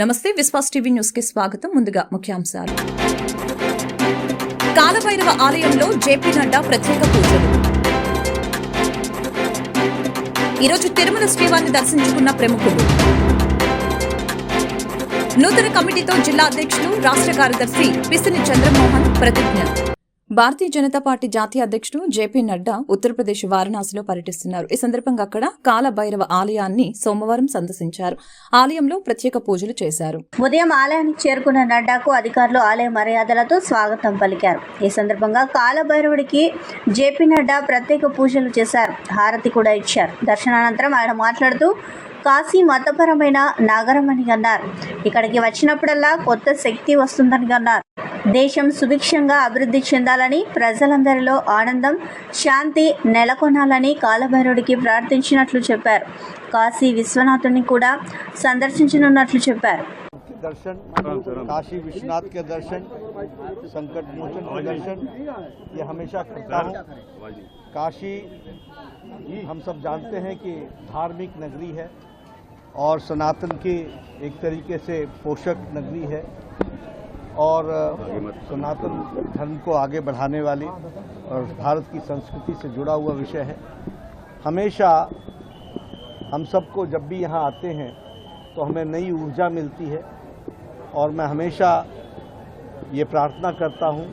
నమస్తే విశ్వాస్ టీవీ న్యూస్కి స్వాగతం. ముందుగా ముఖ్యాంశాలు. కాలభైరవ ఆలయంలో జేపీ నడ్డా ప్రత్యేక పూజలు. ఈరోజు తిరుమల శ్రీవారిని దర్శించుకున్న ప్రముఖులు నూతన కమిటీతో జిల్లా అధ్యక్షులు రాష్ట్ర కార్యదర్శి పిసిని చంద్రమోహన్ ప్రతిజ్ఞ. భారతీయ జనతా పార్టీ జాతీయ అధ్యక్షుడు జేపీ నడ్డా ఉత్తరప్రదేశ్ వారణాసిలో పర్యటిస్తున్నారు. ఈ సందర్భంగా అక్కడ కాలభైరవ ఆలయాన్ని సోమవారం సందర్శించారు. ఆలయంలో ప్రత్యేక పూజలు చేశారు. ఉదయం ఆలయానికి చేరుకున్న నడ్డాకు అధికారులు ఆలయ మర్యాదలతో స్వాగతం పలికారు. ఈ సందర్భంగా కాలభైరవుడికి జేపీ నడ్డా ప్రత్యేక పూజలు చేశారు. హారతి కూడా ఇచ్చారు. దర్శనానంతరం ఆయన మాట్లాడుతూ కాశీ మతపరమైన నగరం అని అన్నారు. ఇక్కడికి వచ్చినప్పుడల్లా కొత్త శక్తి వస్తుందని అన్నారు. దేశం సుభిక్షంగా అభివృద్ధి చెందాలని ప్రజలందరిలో ఆనందం శాంతి నెలకొనాలని కాలభైరవుడికి ప్రార్థించినట్లు చెప్పారు కాశీ విశ్వనాథుని కూడా సందర్శించనున్నట్లు చెప్పారు के दर्शन काशी विश्वनाथ के दर्शन संकट मोचन के दर्शन ये हमेशा करता हूँ काशी हम सब जानते हैं कि धार्मिक नगरी है और सनातन की एक तरीके से पोषक नगरी है और सनातन धर्म को आगे बढ़ाने वाली और भारत की संस्कृति से जुड़ा हुआ विषय है। हमेशा हम सबको जब भी यहाँ आते हैं तो हमें नई ऊर्जा मिलती है और मैं हमेशा ये प्रार्थना करता हूँ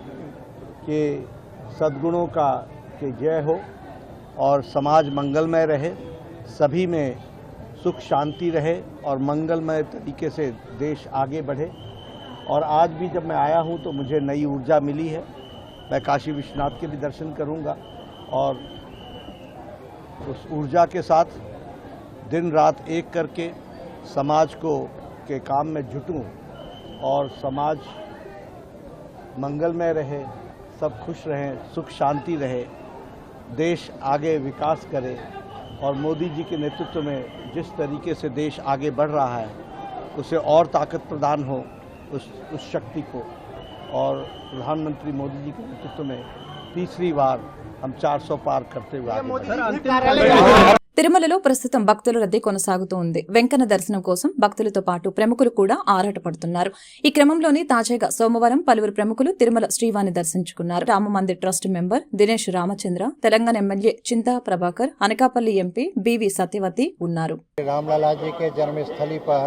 कि सद्गुणों का, कि जय हो और समाज मंगलमय रहे, सभी में सुख शांति रहे और मंगलमय तरीके से देश आगे बढ़े। और आज भी जब मैं आया हूँ तो मुझे नई ऊर्जा मिली है। मैं काशी विश्वनाथ के भी दर्शन करूँगा और उस ऊर्जा के साथ दिन रात एक करके समाज को, के काम में जुटूँ और समाज मंगलमय रहे, सब खुश रहें, सुख शांति रहे, देश आगे विकास करे और मोदी जी के नेतृत्व में जिस तरीके से देश आगे बढ़ रहा है, उसे और ताकत प्रदान हो। उस उस शक्ति को और प्रधानमंत्री मोदी जी के नेतृत्व में तीसरी बार हम 400 पार करते हुए आगे बढ़े తిరుమలలో ప్రస్తుతం భక్తుల రద్దీ కొనసాగుతూ ఉంది వెంకన్న దర్శనం కోసం భక్తులతో పాటు ప్రముఖులు కూడా ఆరాటపడుతున్నారు ఈ క్రమంలోనే తాజాగా సోమవారం పలువురు ప్రముఖులు తిరుమల శ్రీవారిని దర్శించుకున్నారు Ram Mandir trust member Dinesh Ramachandra Telangana MLA Chinta Prabhakar Anakapalli MP B V Satyavathi ఉన్నారు रामलला जी के जन्मस्थली पर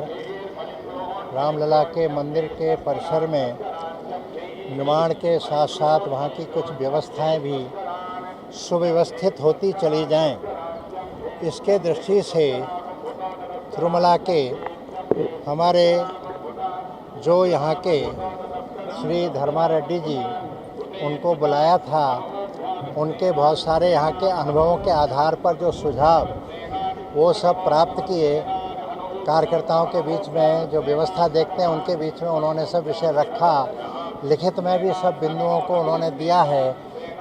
रामलला के मंदिर के परिसर में निर्माण के साथ साथ वहाँ की कुछ व्यवस्थाएँ भी सुव्यवस्थित होती चली जाएँ। इसके दृष्टि से तिरुमला के हमारे जो यहाँ के श्री धर्मा रेड्डी जी, उनको बुलाया था, उनके बहुत सारे यहाँ के अनुभवों के आधार पर जो सुझाव, वो सब प्राप्त किए कार्यकर्ताओं के बीच में, जो व्यवस्था देखते हैं, उनके बीच में उन्होंने सब विषय रखा। लिखित में भी सब बिंदुओं को उन्होंने दिया है।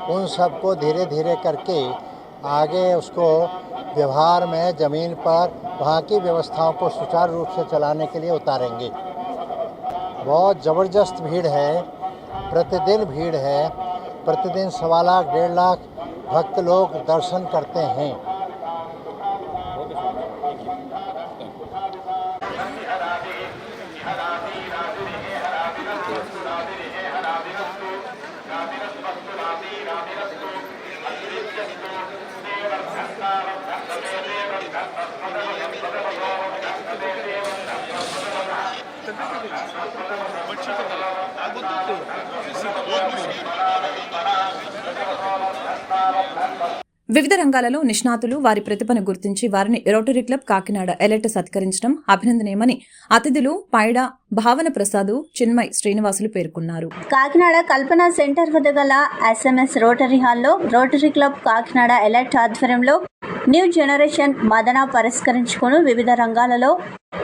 उन सबको धीरे धीरे करके आगे उसको व्यवहार में ज़मीन पर वहाँ की व्यवस्थाओं को सुचारू रूप से चलाने के लिए उतारेंगे। बहुत ज़बरदस्त भीड़ है। प्रतिदिन भीड़ है। प्रतिदिन सवा लाख, डेढ़ लाख भक्त लोग दर्शन करते हैं। వివిధ రంగాలలో నిష్ణాతులు వారి ప్రతిభను గుర్తించి వారిని రోటరీ క్లబ్ కాకినాడ ఎలెట్ సత్కరించడం అభినందనీయమని అతిథులు పైడ భావన ప్రసాదు చిన్మయ్ శ్రీనివాసులు పేర్కొన్నారు. కాకినాడ కల్పన సెంటర్ వద్ద గల ఎస్ఎంఎస్ రోటరీ హాల్లో రోటరీ క్లబ్ కాకినాడ ఎలర్ట్ ఆధ్వర్యంలో న్యూ జనరేషన్ మదన పరిష్కరించుకుని వివిధ రంగాలలో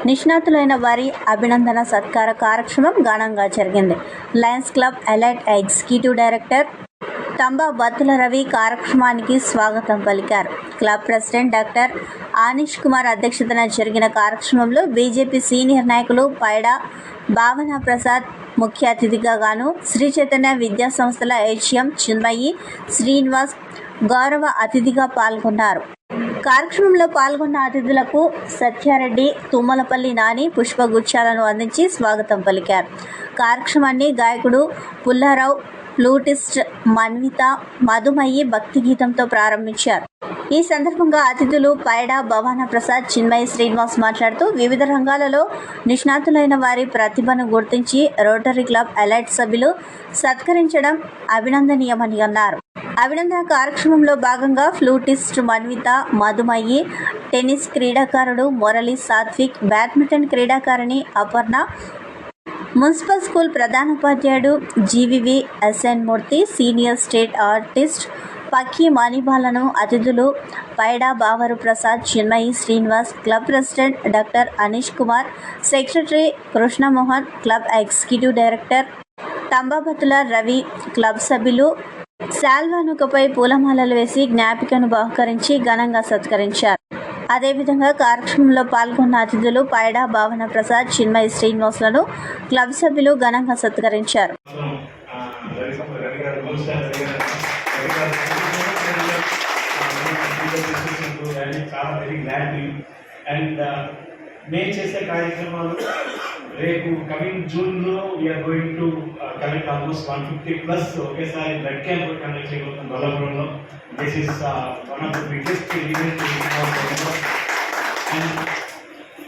నిష్ణాతులైన వారి అభినందన సత్కార కార్యక్రమం ఘనంగా జరిగింది. Lions club elite executive director Thamba Battula Ravi కార్యక్రమానికి స్వాగతం పలికారు. Club president doctor Anish Kumar అధ్యక్షతన జరిగిన కార్యక్రమంలో బీజేపీ సీనియర్ నాయకులు పైడా భావన ప్రసాద్ ముఖ్య అతిథిగా గాను శ్రీ చైతన్య విద్యా సంస్థల హెచ్ఎం చిన్మయి శ్రీనివాస్ గౌరవ అతిథిగా పాల్గొన్నారు. కార్యక్రమంలో పాల్గొన్న అతిథులకు సత్యారెడ్డి తుమ్మలపల్లి నాని పుష్పగుచ్చాలను అందించి స్వాగతం పలికారు. కార్యక్రమాన్ని గాయకుడు పుల్లారావు ఫ్లూటిస్ట్ మన్విత మధుమయి భక్తి గీతంతో ప్రారంభించారు. ఈ సందర్భంగా అతిథులు పైడా భవానా ప్రసాద్ చిన్మయి శ్రీనివాస్ మాట్లాడుతూ వివిధ రంగాలలో నిష్ణాతులైన వారి ప్రతిభను గుర్తించి రోటరీ క్లబ్ ఎలైట్ సభ్యులు సత్కరించడం అభినందనీయమని అన్నారు. అభినందన కార్యక్రమంలో భాగంగా ఫ్లూటిస్ట్ మన్విత మధుమయి టెన్నిస్ క్రీడాకారుడు మురళి సాత్విక్ బ్యాడ్మింటన్ క్రీడాకారిణి Aparna municipal school ప్రధానోపాధ్యాయుడు GVV SN Murthy senior state artist Pakki మణిబాలను అతిథులు Paida Bavaru Prasad Chinmayi Srinivas club president doctor Anish Kumar secretary Krishnamohan club executive director Thambabathula Ravi club సభ్యులు శాల్వానుకపై పూలమాలలు వేసి జ్ఞాపికను బహుకరించి ఘనంగా సత్కరించారు. అదేవిధంగా కార్యక్రమంలో పాల్గొన్న అతిథులు పైడా భావన ప్రసాద్ చిన్మయ శ్రీనివాసులను క్లబ్ సభ్యులు ఘనంగా సత్కరించారు. అండ్ మేము చేసే కార్యక్రమాలు రేపు కమింగ్ జూన్లో we're going to collect almost one fifty plus ఒకేసారి బ్లడ్ క్యాంప్ కండక్ట్ చేయబోతున్నాం బలపురంలో గొల్లపురంలో this is one of the biggest event And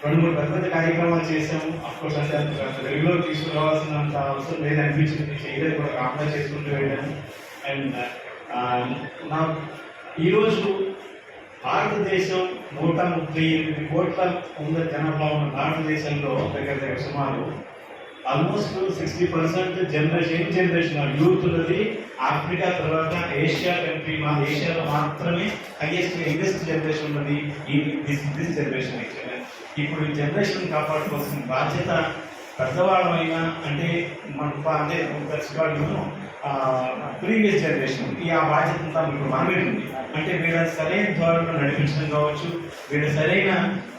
రెండు మూడు పెద్ద పెద్ద కార్యక్రమాలు చేసాము అఫ్కోర్స్ అంటే అంత రెగ్యులర్ తీసుకురావాల్సినంత అవసరం లేదనిపించింది. చేయలేదు కూడా కాకుండా చేసుకుంటూ వెళ్ళాను. అండ్ uh, um, నా ఈరోజు భారతదేశం నూట ముప్పై ఎనిమిది కోట్ల ఉన్న జనాభా ఉన్న భారతదేశంలో దగ్గర దగ్గర సుమారు almost sixty percent generation generation youth ఉన్నది. ఆఫ్రికా తర్వాత ఏషియా కంట్రీ మా ఏషియాలో మాత్రమే హైయెస్ట్ యంగెస్ట్ జనరేషన్ ఉన్నది. ఈ దిస్ దిస్ జనరేషన్ యాక్చువల్గా ఇప్పుడు ఈ జనరేషన్ కాపాడుకోవాల్సిన బాధ్యత పెద్దవాళ్ళమైనా అంటే మన అంటే వాళ్ళు ప్రీవియస్ జనరేషన్ ఈ ఆ బాధ్యత అంతా ఇప్పుడు మన ఉంది. అంటే వీళ్ళ సరైన ధోరణిలో నడిపించడం కావచ్చు వీళ్ళ సరైన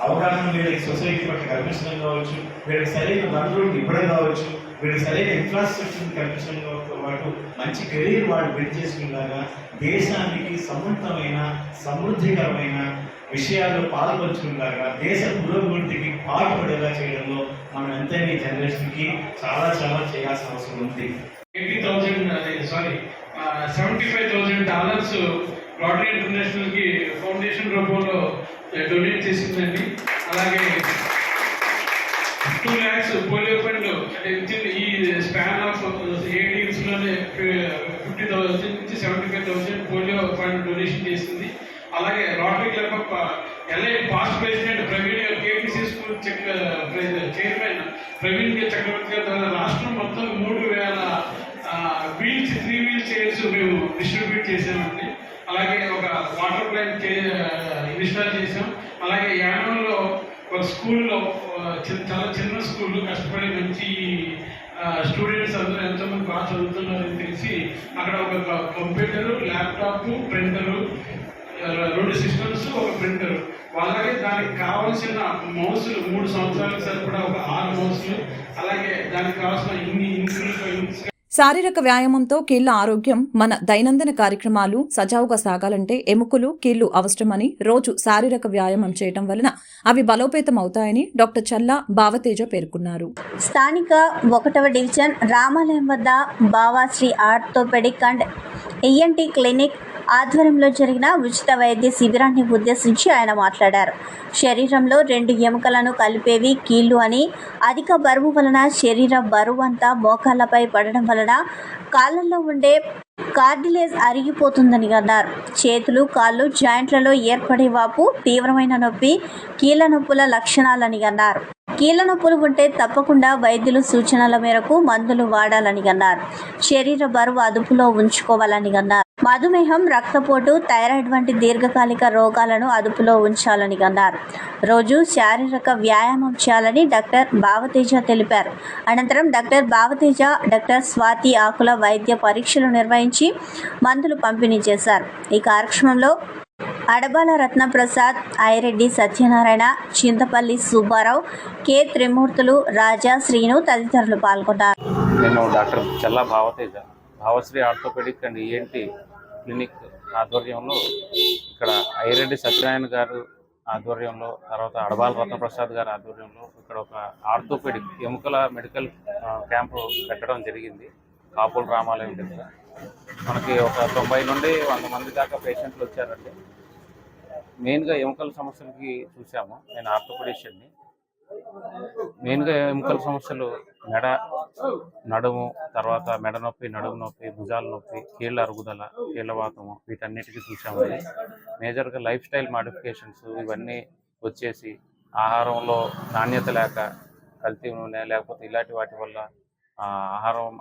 అవగాహన వీళ్ళకి సొసైటీ పట్ల కల్పించడం కావచ్చు వీళ్ళకి సరైన వనరులను ఇవ్వడం కావచ్చు వీళ్ళకి సరైన ఇన్ఫ్రాస్ట్రక్చర్ కల్పించడంతో పాటు మంచి కెరీర్ వాళ్ళు బిల్డ్ చేసుకునేలాగా దేశానికి సమృద్ధమైన సమృద్ధికరమైన విషయాల్లో పాల్పంచుకునేలాగా దేశ పురోభివృద్ధికి పాటుపడేలా చేయడంలో మనం ఎంతైనా ఈ జనరేషన్కి చాలా చాలా చేయాల్సిన అవసరం ఉంది. Eighty thousand sorry seventy five thousand dollars lottery ఇంటర్నేషనల్కి foundation రూపంలో డొనేట్ చేసిందండి. అలాగే టూ ల్యాక్స్ పోలియో ఫండ్ అంటే ఈ స్పాన్ ఆఫ్ ఎయిట్ ఇయర్స్లోనే ఫిఫ్టీ థౌసండ్ నుంచి seventy five thousand polio fund donation చేసింది. అలాగే rotary club of LI past president Praveen గారు కేటీసీ స్కూల్ చెక్ చైర్మన్ ప్రవీణ్ గారు చక్రవర్తి గారి ద్వారా రాష్ట్రం మొత్తం మూడు వేల వీల్స్ త్రీ వీల్ చైర్స్ మేము డిస్ట్రిబ్యూట్ చేసామండి అలాగే ఒక వాటర్ ప్లాంట్ ఇన్స్టాల్ చేసాం అలాగే యానంలో ఒక స్కూల్లో చిన్న చాలా చిన్న స్కూల్ కష్టపడి మంచి స్టూడెంట్స్ అందరూ ఎంతోమంది బాగా చదువుతున్నారని తెలిసి అక్కడ ఒక కంప్యూటర్ ల్యాప్టాప్ ప్రింటరు రెండు సిస్టమ్స్ ఒక ప్రింటర్. అలాగే దానికి కావాల్సిన మౌసులు మూడు సంవత్సరాలకు సరిపడా ఒక ఆరు మౌసులు అలాగే దానికి కావాల్సిన ఇన్ని ఇన్స్ట్రుమెంట్స్ శారీరక వ్యాయామంతో కీళ్ళ ఆరోగ్యం మన దైనందిన కార్యక్రమాలు సజావుగా సాగాలంటే ఎముకలు కీళ్ళు అవసరమని రోజు శారీరక వ్యాయామం చేయటం వలన అవి బలోపేతం అవుతాయని డాక్టర్ చల్లా భావతేజ పేర్కొన్నారు. స్థానిక ఒకటవ డివిజన్ రామాలయం వద్ద Bhavasri orthopaedic and ENT clinic ఆధ్వర్యంలో జరిగిన ఉచిత వైద్య శిబిరాన్ని ఉద్దేశించి ఆయన మాట్లాడారు. శరీరంలో రెండు ఎముకలను కలిపేవి కీళ్ళు అని అధిక బరువు వలన శరీర బరువు అంతా మోకాళ్ళపై పడడం వలన కాళ్ళల్లో ఉండే కార్డిలేజ్ అరిగిపోతుందని అన్నారు. చేతులు కాళ్ళు జాయింట్లలో ఏర్పడే వాపు తీవ్రమైన నొప్పి కీళ్ళ నొప్పుల లక్షణాలని అన్నారు. కీళ్ళ నొప్పులు ఉంటే తప్పకుండా వైద్యులు సూచనల మేరకు మందులు వాడాలని అన్నారు. శరీర బరువు అదుపులో ఉంచుకోవాలని అన్నారు. మధుమేహం రక్తపోటు థైరాయిడ్ వంటి దీర్ఘకాలిక రోగాలను అదుపులో ఉంచాలని అన్నారు. రోజు శారీరక వ్యాయామం చేయాలని డాక్టర్ భావతేజ తెలిపారు. అనంతరం డాక్టర్ భావతేజ డాక్టర్ స్వాతి ఆకుల వైద్య పరీక్షలు నిర్వహించి మందులు పంపిణీ చేశారు. ఈ కార్యక్రమంలో అడబాల రత్నప్రసాద్ ఐరెడ్డి సత్యనారాయణ చింతపల్లి సుబ్బారావు కె త్రిమూర్తులు రాజా శ్రీను తదితరులు పాల్గొన్నారు. నేను doctor Challa Bhavateja Bhavasri orthopaedic and ENT clinic ఆధ్వర్యంలో ఇక్కడ ఐరెడ్డి సత్యనారాయణ గారు ఆధ్వర్యంలో తర్వాత అడబాల రత్నప్రసాద్ గారి ఆధ్వర్యంలో ఇక్కడ ఒక ఆర్థోపెడిక్ ఎముకల మెడికల్ క్యాంపు పెట్టడం జరిగింది. కాపుల రామాలయం దగ్గర. మనకి ఒక తొంభై నుండి వంద మంది దాకా పేషెంట్లు వచ్చారండి. మెయిన్గా ఎముకల సమస్యలకి చూసాము. నేను ఆర్థోపెడిషియన్ని. మెయిన్గా ఎముకల సమస్యలు మెడ నడుము తర్వాత మెడ నొప్పి నడుము నొప్పి భుజాల నొప్పి కీళ్ళ అరుగుదల కీళ్ళవాతము వీటన్నిటికీ చూసాము. మేజర్గా లైఫ్ స్టైల్ మాడిఫికేషన్స్ ఇవన్నీ వచ్చేసి ఆహారంలో నాణ్యత లేక కల్తీ నూనె లేకపోతే ఇలాంటి వాటి వల్ల ఆహారం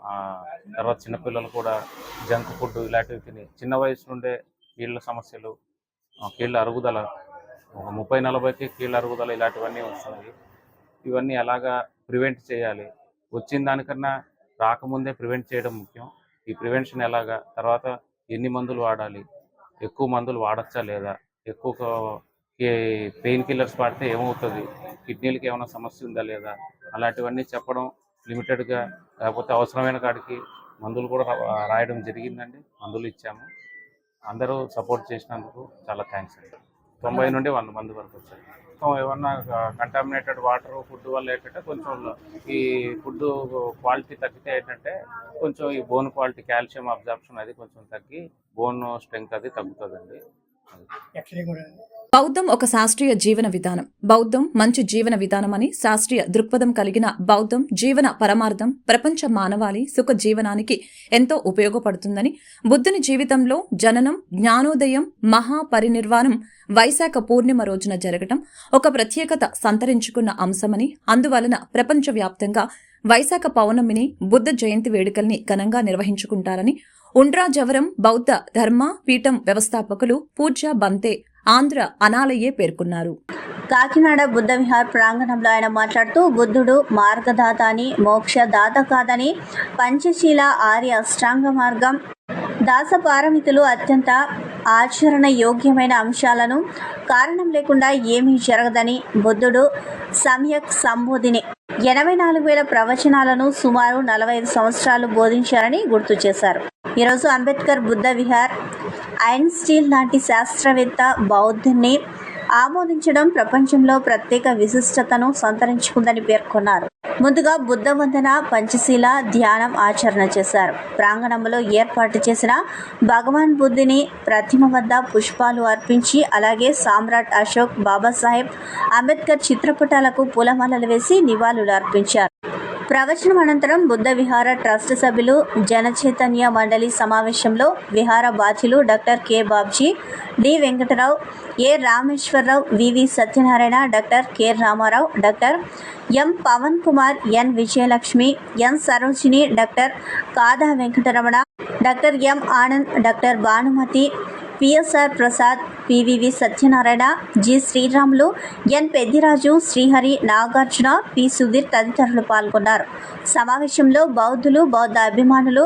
తర్వాత చిన్నపిల్లలు కూడా జంక్ ఫుడ్ ఇలాంటివి తిని చిన్న వయసు నుండే కీళ్ళ సమస్యలు కీళ్ళ అరుగుదల ఒక ముప్పై నలభైకి కీళ్ళ అరుగుదల ఇలాంటివన్నీ వస్తున్నాయి. ఇవన్నీ ఎలాగా ప్రివెంట్ చేయాలి? వచ్చిన దానికన్నా రాకముందే ప్రివెంట్ చేయడం ముఖ్యం. ఈ ప్రివెన్షన్ ఎలాగా? తర్వాత ఎన్ని మందులు వాడాలి? ఎక్కువ మందులు వాడచ్చా లేదా? ఎక్కువ పెయిన్ కిల్లర్స్ వాడితే ఏమవుతుంది? కిడ్నీలకి ఏమైనా సమస్య ఉందా లేదా? అలాంటివన్నీ చెప్పడం లిమిటెడ్గా లేకపోతే అవసరమైన కాడికి మందులు కూడా రాయడం జరిగిందండి. మందులు ఇచ్చాము. అందరూ సపోర్ట్ చేసినందుకు చాలా థ్యాంక్స్ అండి. తొంభై నుండి వంద మంది వరకు వచ్చారు. సో ఏమన్నా కంటామినేటెడ్ వాటర్ ఫుడ్ వల్ల ఏంటంటే కొంచెం ఈ ఫుడ్ క్వాలిటీ తగ్గితే ఏంటంటే కొంచెం ఈ బోన్ క్వాలిటీ కాల్షియం అబ్జార్ప్షన్ అది కొంచెం తగ్గి బోన్ స్ట్రెంగ్త్ అది తగ్గుతుందండి. బౌద్ధం ఒక శాస్త్రీయ జీవన విధానం. బౌద్ధం మంచి జీవన విధానం అని శాస్త్రీయ దృక్పథం కలిగిన బౌద్ధం జీవన పరమార్థం ప్రపంచ మానవాళి సుఖ జీవనానికి ఎంతో ఉపయోగపడుతుందని బుద్ధుని జీవితంలో జననం జ్ఞానోదయం మహాపరినిర్వాణం వైశాఖ పూర్ణిమ రోజున జరగటం ఒక ప్రత్యేకత సంతరించుకున్న అంశమని అందువలన ప్రపంచవ్యాప్తంగా వైశాఖ పౌర్ణమిని బుద్ధ జయంతి వేడుకల్ని ఘనంగా నిర్వహించుకుంటారని ఉండ్రా జవరం బౌద్ధ ధర్మ పీఠం వ్యవస్థాపకులు పూజ్య బంతే ఆంధ్ర అనాలయే పేర్కొన్నారు. కాకినాడ బుద్ధ విహార్ ప్రాంగణంలో ఆయన మాట్లాడుతూ బుద్ధుడు మార్గదాత అని మోక్షదాత కాదని పంచశీల ఆర్య అష్టాంగ మార్గం దాస పారమితులు అత్యంత ఆచరణ యోగ్యమైన అంశాలను కారణం లేకుండా ఏమీ జరగదని బుద్ధుడు సమ్యక్ సంబోధిని ఎనభై నాలుగు వేల ప్రవచనాలను సుమారు నలభై ఐదు సంవత్సరాలు బోధించారని గుర్తు చేశారు. ఈరోజు అంబేద్కర్ బుద్ధ విహార్ ఐన్స్టీన్ లాంటి శాస్త్రవేత్త బౌద్ధుని ఆమోదించడం ప్రపంచంలో ప్రత్యేక విశిష్టతను సంతరించుకుందని పేర్కొన్నారు. ముందుగా బుద్ధ వందన పంచశీల ధ్యానం ఆచరణ చేశారు. ప్రాంగణంలో ఏర్పాటు చేసిన భగవాన్ బుద్ధుని ప్రతిమ వద్ద పుష్పాలు అర్పించి అలాగే సామ్రాట్ అశోక్ బాబాసాహెబ్ అంబేద్కర్ చిత్రపటాలకు పూలమాలలు వేసి నివాళులు అర్పించారు. ప్రవచనం అనంతరం బుద్ధ విహార ట్రస్ట్ సభ్యులు జనచైతన్య మండలి సమావేశంలో విహార బాధ్యులు doctor K Babji D Venkatarao A Rameswararao VV Satyanarayana doctor K Ramarao doctor M Pavan Kumar N Vijayalakshmi N Sarojini doctor Kada Venkataramana doctor M Anand doctor Bhanumathi PSR Prasad PVV Satyanarayana G Sriramulu N Peddiraju Srihari Nagarjuna P Sudheer తదితరులు పాల్గొన్నారు. సమావేశంలో బౌద్ధులు బౌద్ధ అభిమానులు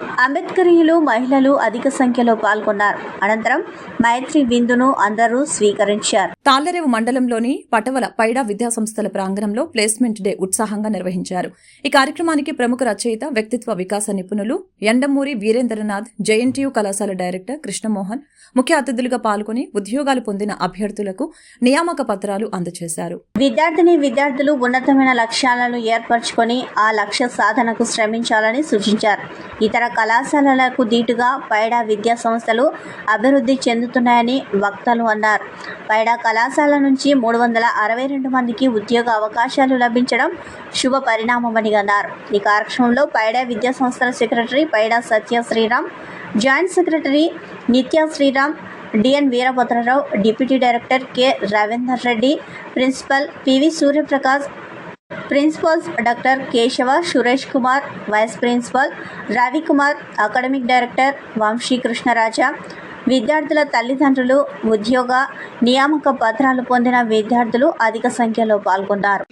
అంబేద్కరీయులు మహిళలు అధిక సంఖ్యలో పాల్గొన్నారు. అనంతరం మైత్రి విందును అందరూ స్వీకరించారు. తాళ్ళరేవు మండలంలోని పటవల పైడా విద్యాసంస్థల ప్రాంగణంలో ప్లేస్మెంట్ డే ఉత్సాహంగా నిర్వహించారు. ఈ కార్యక్రమానికి ప్రముఖ రచయిత వ్యక్తిత్వ వికాస నిపుణులు ఎండమూరి వీరేంద్రనాథ్ జేఎన్టీయూ కళాశాల డైరెక్టర్ కృష్ణమోహన్ ముఖ్య అతిథులుగా పాల్గొని ఉద్యోగాలు పొందిన అభ్యర్థులకు నియామక పత్రాలు అందజేశారు. విద్యార్థిని విద్యార్థులు ఉన్నతమైన లక్ష్యాలను ఏర్పరచుకొని ఆ లక్ష్య సాధనకు శ్రమించాలని సూచించారు. ఇతర కళాశాలలకు దీటుగా పైడా విద్యా సంస్థలు అభివృద్ధి చెందుతున్నాయని వక్తలు అన్నారు. పైడా కళాశాల నుంచి మూడు వందల అరవై రెండు మందికి ఉద్యోగ అవకాశాలు లభించడం శుభ పరిణామమని అన్నారు. ఈ కార్యక్రమంలో పైడా విద్యా సంస్థల secretary Paida Satya Sriram joint secretary Nitya Sriram DN Veerabhadrarao deputy director K Ravinder Reddy principal PV Suryaprakash principals doctor Kesava Suresh Kumar vice principal Ravikumar academic director Vamsi Krishnaraja విద్యార్థుల తల్లిదండ్రులు ఉద్యోగ నియామక పత్రాలు పొందిన విద్యార్థులు అధిక సంఖ్యలో పాల్గొన్నారు.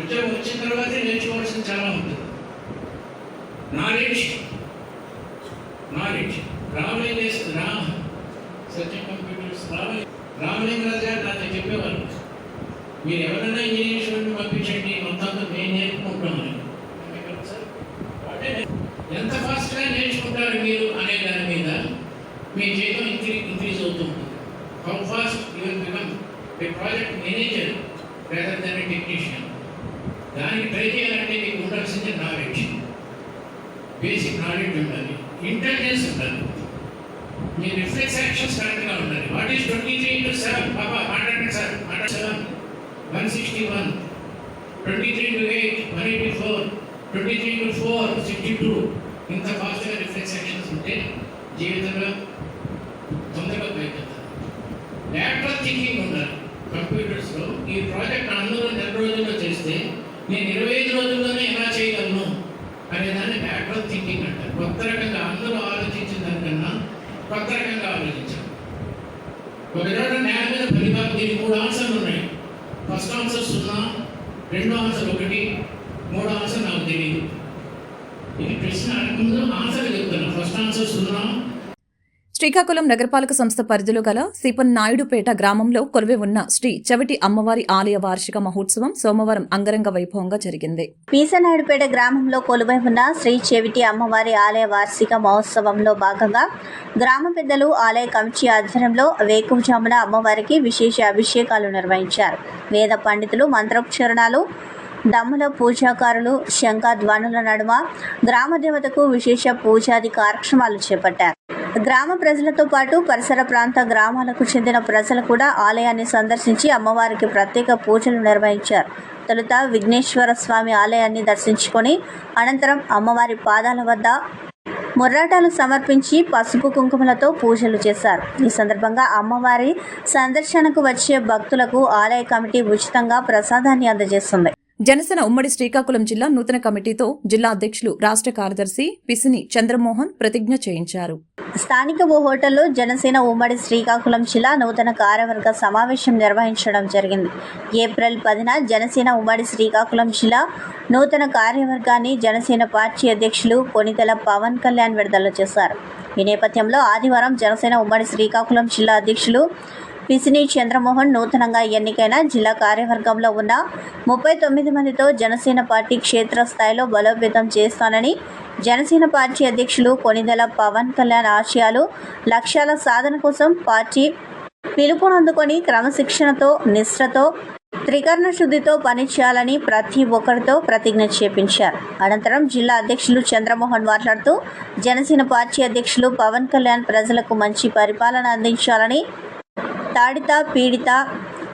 ఉద్యోగం వచ్చిన చాలా ఉంటుంది. Knowledge knowledge Ramalinga Rama Satyam computers రామే రామలింగరాజు గారు నాకు చెప్పేవారు. మీరు ఎవరైనా ఇంజనీరింగ్ స్టూడెంట్ పంపించండి మొత్తం మేము నేర్చుకుంటున్నాను అంటే ఎంత ఫాస్ట్గా నేర్చుకుంటారు మీరు అనే దాని మీద మీ జీతం ఇంక్రీ ఇంక్రీజ్ అవుతుంది how fast you become a project manager rather than technician దానికి ట్రై చేయాలంటే మీకు ఉండాల్సింది నాలెడ్జ్ బేసిక్ నాలెడ్జ్ ఉండాలి. ఇంటెలిజెన్స్ ఉండాలి. మీ రిఫ్లెక్స్ యాక్షన్స్ కరెక్ట్గా ఉండాలి what is twenty three into seven పాపా మాట్లాడండి సార్ మాట్లాడ seven one sixty one twenty three into eight one eighty four twenty three into four sixty two ఇంత ఫాస్ట్గా రిఫ్లెక్స్ యాక్షన్స్ ఉంటే జీవితంలో తొందరగా బయటపడతారు. ల్యాప్టాప్ థింకింగ్ ఉండాలి. కంప్యూటర్స్లో ఈ ప్రాజెక్ట్ అందరూ నెల రోజుల్లో చేస్తే నేను ఇరవై ఐదు రోజుల్లోనే ఎలా చేయగలను? అనే దాన్ని ల్యాప్టాప్ థింకింగ్ అంటారు. కొత్త రకంగా కొత్త రకంగా ఆలోచించాలి ఒక రోజు నేల మీద ఫలితాలు దీనికి మూడు ఆన్సర్లు ఉన్నాయి. ఫస్ట్ ఆన్సర్ సున్నా రెండో ఆన్సర్ ఒకటి మూడో ఆన్సర్ నాకు తెలియదు ఇది ప్రశ్న ముందు ఆన్సర్ చెప్తున్నా. ఫస్ట్ ఆన్సర్ సున్నా శ్రీకాకుళం నగరపాలక సంస్థ పరిధిలో గల సీపన్ నాయుడుపేట గ్రామంలో కొలువై ఉన్న శ్రీ చవిటి అమ్మవారి ఆలయ వార్షిక మహోత్సవం సోమవారం అంగరంగ వైభవంగా జరిగింది. పీసనాయుడుపేట గ్రామంలో కొలువై ఉన్న శ్రీ చెవిటి అమ్మవారి ఆలయ వార్షిక మహోత్సవంలో భాగంగా గ్రామ పెద్దలు ఆలయ కమిటీ ఆధ్వర్యంలో వేకువజామున అమ్మవారికి విశేష అభిషేకాలు నిర్వహించారు. వేద పండితులు మంత్రోక్షరణాలు దమ్ముల పూజాకారులు శంఖధ్వనుల నడుమ గ్రామ దేవతకు విశేష పూజాది కార్యక్రమాలు చేపట్టారు. గ్రామ ప్రజలతో పాటు పరిసర ప్రాంత గ్రామాలకు చెందిన ప్రజలు కూడా ఆలయాన్ని సందర్శించి అమ్మవారికి ప్రత్యేక పూజలు నిర్వహించారు. తొలుత విఘ్నేశ్వర స్వామి ఆలయాన్ని దర్శించుకొని అనంతరం అమ్మవారి పాదాల వద్ద ముర్రాటాలు సమర్పించి పసుపు కుంకుమలతో పూజలు చేశారు. ఈ సందర్భంగా అమ్మవారి సందర్శనకు వచ్చే భక్తులకు ఆలయ కమిటీ ఉచితంగా ప్రసాదాన్ని అందజేస్తుంది. జనసేన ఉమ్మడి శ్రీకాకుళం జిల్లా నూతన కమిటీతో జిల్లా అధ్యక్షులు రాష్ట్ర కార్యదర్శి పిసిని చంద్రమోహన్ ప్రతిజ్ఞ చేయించారు. స్థానిక ఓ హోటల్లో జనసేన ఉమ్మడి శ్రీకాకుళం జిల్లా నూతన కార్యవర్గ సమావేశం నిర్వహించడం జరిగింది. ఏప్రిల్ పదిన జనసేన ఉమ్మడి శ్రీకాకుళం జిల్లా నూతన కార్యవర్గాన్ని జనసేన పార్టీ అధ్యక్షులు కొనితెల పవన్ కళ్యాణ్ విడుదల చేశారు. ఈ నేపథ్యంలో ఆదివారం జనసేన ఉమ్మడి శ్రీకాకుళం జిల్లా అధ్యక్షులు పిసిని చంద్రమోహన్ నూతనంగా ఎన్నికైన జిల్లా కార్యవర్గంలో ఉన్న ముప్పై తొమ్మిది మందితో జనసేన పార్టీ క్షేత్రస్థాయిలో బలోపేతం చేస్తానని జనసేన పార్టీ అధ్యక్షులు కొనిదెల పవన్ కళ్యాణ్ ఆశయాలు లక్ష్యాల సాధన కోసం పార్టీ పిలుపునందుకొని క్రమశిక్షణతో నిష్ఠతో త్రికరణ శుద్ధితో పనిచేయాలని ప్రతి ఒక్కరితో ప్రతిజ్ఞ చేపించారు. అనంతరం జిల్లా అధ్యక్షులు చంద్రమోహన్ మాట్లాడుతూ జనసేన పార్టీ అధ్యక్షులు పవన్ కళ్యాణ్ ప్రజలకు మంచి పరిపాలన అందించాలని తాడిత పీడిత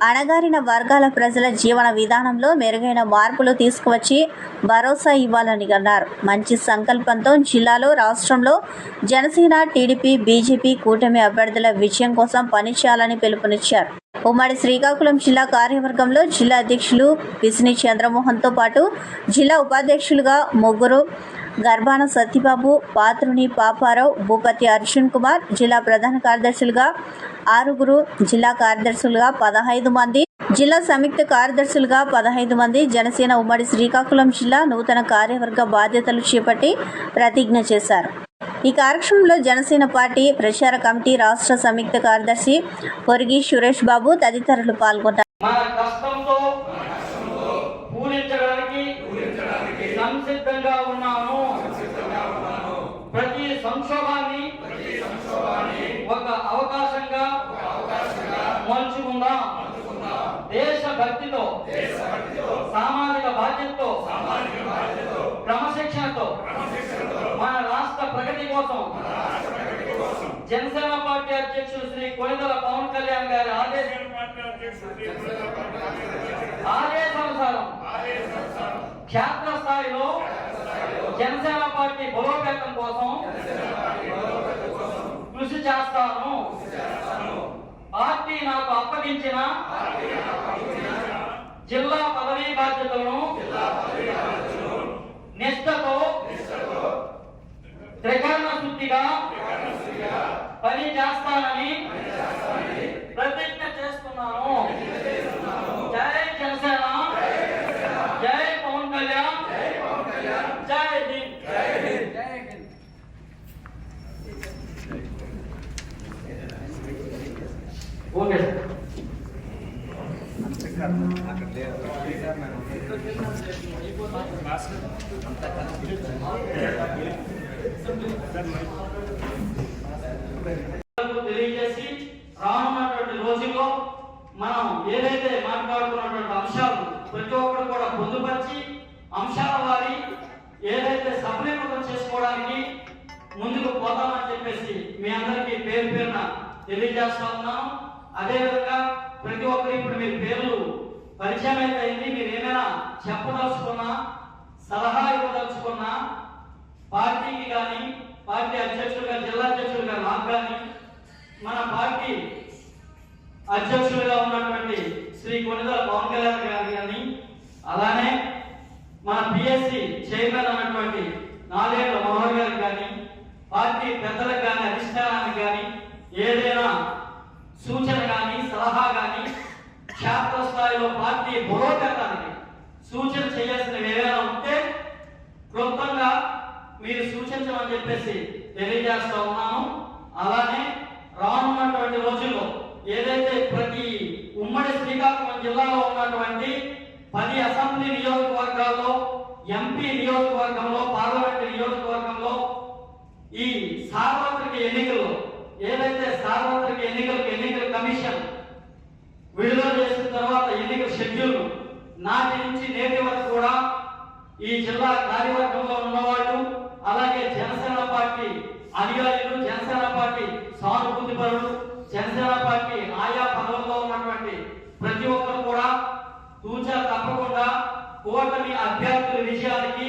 అణగారిన వర్గాల ప్రజల జీవన విధానంలో మెరుగైన మార్పులు తీసుకువచ్చి భరోసా ఇవ్వాలని అన్నారు. మంచి సంకల్పంతో జిల్లాలో రాష్ట్రంలో జనసేన టీడీపీ బీజేపీ కూటమి అభ్యర్థుల విజయం కోసం పనిచేయాలని పిలుపునిచ్చారు. ఉమ్మడి శ్రీకాకుళం జిల్లా కార్యవర్గంలో జిల్లా అధ్యక్షులు పిసిని చంద్రమోహన్తో పాటు జిల్లా ఉపాధ్యక్షులుగా ముగ్గురు గర్భాన సత్యబాబు పాత్రుని పాపారావు భూపతి అర్జున్ కుమార్ జిల్లా ప్రధాన కార్యదర్శులుగా ఆరుగురు జిల్లా కార్యదర్శులుగా పదహైదు మంది జిల్లా సంయుక్త కార్యదర్శులుగా పదహైదు మంది జనసేన ఉమ్మడి శ్రీకాకుళం జిల్లా నూతన కార్యవర్గ బాధ్యతలు చేపట్టి ప్రతిజ్ఞ చేశారు. ఈ కార్యక్రమంలో జనసేన పార్టీ ప్రచార కమిటీ రాష్ట్ర సంయుక్త కార్యదర్శి పొరిగి సురేష్ బాబు తదితరులు పాల్గొన్నారు. బాధ్యతతో క్రమశిక్షణతో మన రాష్ట్ర ప్రగతి కోసం జనసేన పార్టీ అధ్యక్షులు శ్రీ కొనిదల పవన్ కళ్యాణ్ గారి ఆదేశం ఆదేశానుసారం క్షేత్రస్థాయిలో జనసేన పార్టీ బలోపేతం కోసం కృషి చేస్తాను. పార్టీ నాకు అప్పగించిన జిల్లా పదవీ బాధ్యతలను నిష్ఠతో త్రికరణ శుద్ధిగా పని చేస్తానని ప్రతిజ్ఞ చేస్తున్నాను. జై జనసేన జై పవన్ కళ్యాణ్ జై హింద్ జై హింద్ ఓకే సార్ తెలియజేసి రానున్నటువంటి రోజుల్లో మనం ఏదైతే మాట్లాడుకున్నటువంటి అంశాలు ప్రతి ఒక్కరు కూడా పొందుపరిచి అంశాల వారి ఏదైతే సఫలీకృతం చేసుకోవడానికి ముందుకు పోతామని చెప్పేసి మీ అందరికీ పేరు పేరున తెలియజేస్తా ఉన్నాను. అదేవిధంగా ప్రతి ఒక్కరు ఇప్పుడు మీ పేర్లు పరిచయం అయితే అయింది మీరు ఏమైనా చెప్పదలుచుకున్నా సలహా ఇవ్వదలుచుకున్నా పార్టీకి కానీ పార్టీ అధ్యక్షులుగా జిల్లా అధ్యక్షులుగా నాకు కానీ మన పార్టీ అధ్యక్షులుగా ఉన్నటువంటి శ్రీ కొనిదల పవన్ కళ్యాణ్ గారు కానీ అలానే మన పిఎస్సి చైర్మన్ అన్నటువంటి నాదేళ్ళ మోహన్ గారికి కానీ పార్టీ పెద్దలకు కానీ అధిష్టానానికి కానీ ఏదైనా సలహా కానీ క్షేత్రస్థాయిలో పార్టీ బలోపేతానికి సూచన చేయాల్సినవి ఏదైనా ఉంటే క్లుప్తంగా మీరు సూచించమని చెప్పేసి తెలియజేస్తా ఉన్నాను. అలానే రానున్నటువంటి రోజుల్లో ఏదైతే ప్రతి ఉమ్మడి శ్రీకాకుళం జిల్లాలో ఉన్నటువంటి పది అసెంబ్లీ నియోజకవర్గాల్లో ఎంపీ నియోజకవర్గంలో పార్లమెంట్ నియోజకవర్గంలో ఈ సార్వత్రిక ఎన్నికల్లో ఏదైతే సార్వత్రిక విడుదల చేసిన తర్వాత ఎన్నికల షెడ్యూల్ నాటి నుంచి నేటి వరకు కూడా ఈ జిల్లా కార్యవర్గంలో ఉన్నవాళ్ళు అలాగే జనసేన పార్టీ అనుయాయులు జనసేన పార్టీ సానుభూతి పరులు జనసేన పార్టీ ఆయా పదవుల్లో ఉన్నటువంటి ప్రతి ఒక్కరు కూడా తూచా తప్పకుండా కూటమి అభ్యర్థుల విజయానికి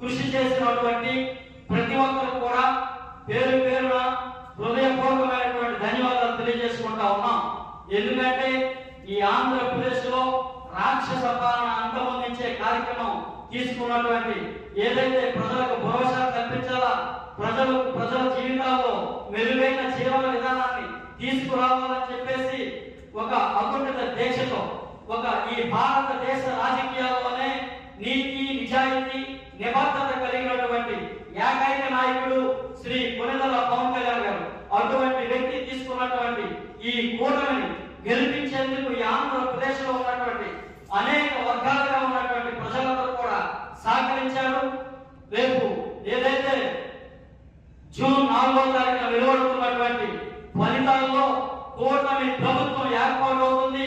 కృషి చేసినటువంటి ప్రతి ఒక్కరు కూడా పేరు పేరున హృదయపూర్వకమైనటువంటి ధన్యవాదాలు తెలియజేసుకుంటా ఉన్నాం. ఎందుకంటే ఈ ఆంధ్రప్రదేశ్లో రాక్షస పాలన అంతమొందించే కార్యక్రమం తీసుకున్నటువంటి ఏదైతే ప్రజలకు భరోసా కల్పించాలా ప్రజలు ప్రజల జీవితాల్లో మెరుగైన జీవన విధానాన్ని తీసుకురావాలని చెప్పేసి ఒక అకుంఠిత దేశంలో ఒక ఈ భారతదేశ రాజకీయాల్లోనే నీతి నిజాయితీ నిబద్ధత కలిగినటువంటి ఏకైక నాయకుడు శ్రీ కొనిదల పవన్ కళ్యాణ్ గారు. అటువంటి వ్యక్తి తీసుకున్నటువంటి ఈ కూటమిని గెలిపించేందుకు ఈ ఆంధ్రప్రదేశ్లో ఉన్నటువంటి అనేక వర్గాలుగా ఉన్నటువంటి ప్రజలందరూ కూడా సహకరించారు. రేపు ఏదైతే జూన్ నాలుగో తారీఖున వెలువడుతున్నటువంటి ఫలితాల్లో కూటమి ప్రభుత్వం ఏర్పాటు అవుతుంది.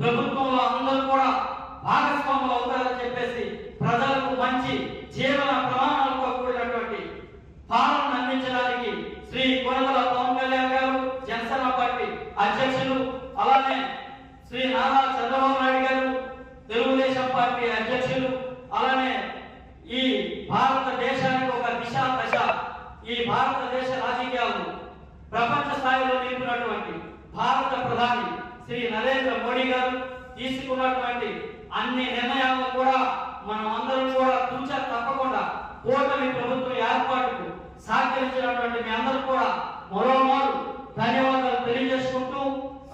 ప్రభుత్వంలో అందరూ కూడా భాగస్వాములు అవుతారని చెప్పేసి ప్రజలకు మంచి జీవన ప్రమాణాలతో కూడినటువంటి పాలన అందించడానికి శ్రీ కొనగల పవన్ కళ్యాణ్ గారు జనసేన పార్టీ అధ్యక్షులు అలానే శ్రీ నారా చంద్రబాబు నాయుడు గారు తెలుగుదేశం పార్టీ అధ్యక్షులు అలానే ఈ భారతదేశానికి ఒక దిశ దశ ఈ భారతదేశ రాజకీయాలు ప్రపంచ స్థాయిలో నిలిపినటువంటి భారత ప్రధాని శ్రీ నరేంద్ర మోడీ గారు తీసుకున్నటువంటి అన్ని నిర్ణయాలను కూడా మనం అందరం కూడా తూచా తప్పకుండా కూటమి ప్రభుత్వం ఏర్పాటుకు సహకరించినటువంటి మీ అందరూ కూడా మరో ధన్యవాదాలు తెలియజేసుకుంటూ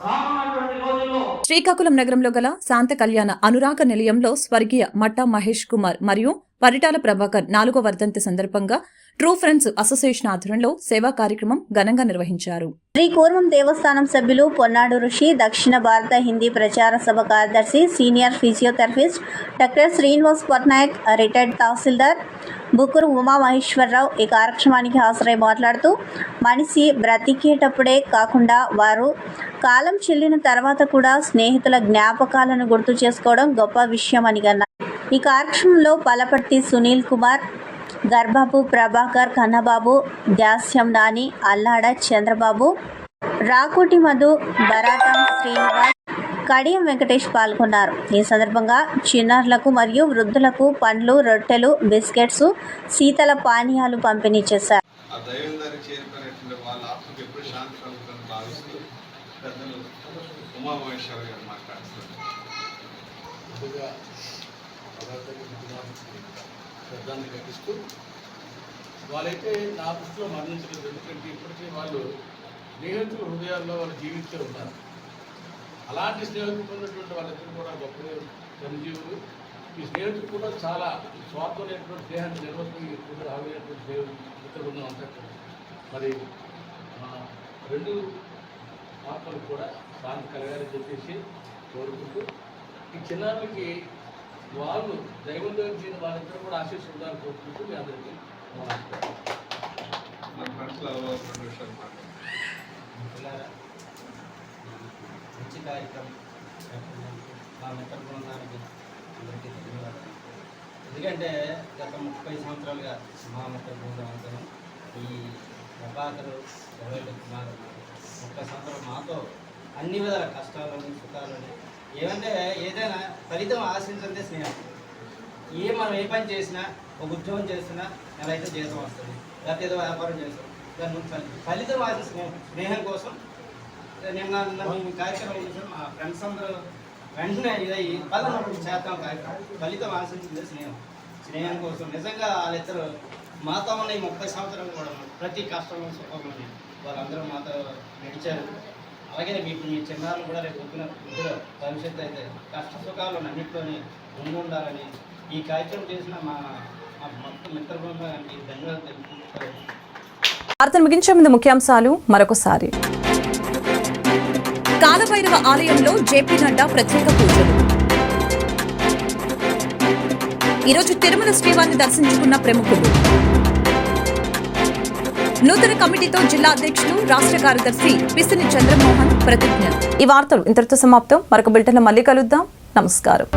రానున్నటువంటి రోజుల్లో శ్రీకాకుళం నగరంలో గల శాంత కళ్యాణ అనురాగ నిలయంలో స్వర్గీయ మట్టా మహేష్ కుమార్ మరియు పరిటాల ప్రభాకర్ నాలుగో వర్ధంతి సందర్భంగా ట్రూ ఫ్రెండ్స్ అసోసియేషన్ ఆధ్వర్యంలో సేవా కార్యక్రమం ఘనంగా నిర్వహించారు. శ్రీ కూర్మం దేవస్థానం సభ్యులు పొన్నాడు ఋషి దక్షిణ భారత హిందీ ప్రచార సభ కార్యదర్శి senior physiotherapist doctor Srinivas Patnaik retired tahsildar Bukuru Umamaheswara Rao ఈ కార్యక్రమానికి హాజరై మాట్లాడుతూ మనిషి బ్రతికేటప్పుడే కాకుండా వారు కాలం చెల్లిన తర్వాత కూడా స్నేహితుల జ్ఞాపకాలను గుర్తు చేసుకోవడం గొప్ప విషయం అని అన్నారు. ఈ కార్యక్రమంలో పలపర్తి సునీల్ కుమార్ గర్భాబు ప్రభాకర్ కన్నబాబు దాస్యం నాని అల్లాడ చంద్రబాబు రాకోటి మధు బరాటం శ్రీనివాస్ కడియం వెంకటేష్ పాల్గొన్నారు. ఈ సందర్భంగా చిన్నారులకు మరియు వృద్ధులకు పండ్లు రొట్టెలు బిస్కెట్స్ శీతల పానీయాలు పంపిణీ చేశారు. వాళ్ళైతే నా దృష్టిలో మరణించలేదు. ఎందుకంటే ఇప్పటికీ వాళ్ళు స్నేహితుల హృదయాల్లో వాళ్ళు జీవించే ఉన్నారు. అలాంటి స్నేహితులు ఉన్నటువంటి వాళ్ళిద్దరు కూడా గొప్ప జనజీవులు. ఈ స్నేహితులు కూడా చాలా స్వార్థమైనటువంటి స్నేహాన్ని నిర్వహించి ఎప్పుడు ఆగలేనటువంటి స్నేహితులు మిత్రులు ఉన్నాం అంతా. మరి మా రెండు ఆత్మలు కూడా శాంతి కలగాలని చెప్పేసి కోరుకుంటూ ఈ చిన్నారులకి వాళ్ళు దైవంలో చేసిన వాళ్ళిద్దరూ కూడా ఆశీస్సు ఉండాలని కోరుకుంటూ మీ అందరికీ నమస్కారం నా మనసులో రెండు విషయాలు మాట్లాడారు పిల్లరా, మంచి కార్యక్రమం. మా మిత్ర బృందానికి అందరికీ ధన్యవాదాలు. ఎందుకంటే గత ముప్పై సంవత్సరాలుగా మా మిత్ర బృందం అందరం ఈ ప్రభాకరు ఇరవై కుమార్ ముప్పై సంవత్సరాలు మాతో అన్ని విధాల కష్టాలని సుఖాలని ఏమంటే ఏదైనా ఫలితం ఆశించందే స్నేహం. ఏ మనం ఏ పని చేసినా ఒక ఉద్యోగం చేసినా నెల అయితే జీతం వస్తుంది. లేకపోతే ఏదో వ్యాపారం చేస్తాం దాని నుంచి ఫలితం ఫలితం స్నేహం కోసం నిన్న మేము కార్యక్రమం చేసాం మా ఫ్రెండ్స్ అందరూ వెంటనే ఇదయ్యి పదనప్పుడు చేద్దాం కార్యక్రమం. ఫలితం ఆశించింది స్నేహం. స్నేహం కోసం నిజంగా వాళ్ళిద్దరు మాతో ఉన్న ఈ ముప్పై సంవత్సరాలు కూడా ప్రతి కష్టంలో సుఖంలోనే వాళ్ళందరూ మాతో నడిచారు. అలాగే మీ మీ చిన్నారులు కూడా రేపు పొద్దున ఇద్దరు భవిష్యత్తు అయితే కష్ట సుఖాలు అన్నింటిలోనే ముందు ఉండాలని ఈ కార్యక్రమం చేసిన మా మొత్తం మిత్ర బృందానికి ధన్యవాదాలు తెలుపుకుంటారు వార్తను ముగించే ముందు ముఖ్యాంశాలు మరొకసారి. కాలభైరవ ఆలయంలో జేపీ నడ్డా ప్రత్యేక పూజలు. ఈరోజు తిరుమల శ్రీవారిని దర్శించుకున్న ప్రముఖులు. నూతన కమిటీతో జిల్లా అధ్యక్షులు రాష్ట్ర కార్యదర్శి పిసిని చంద్రమోహన్ ప్రతిజ్ఞ. ఈ వార్తలు ఇంతటితో సమాప్తం. మరొక బిల్టన్ మళ్ళీ కలుద్దాం. నమస్కారం.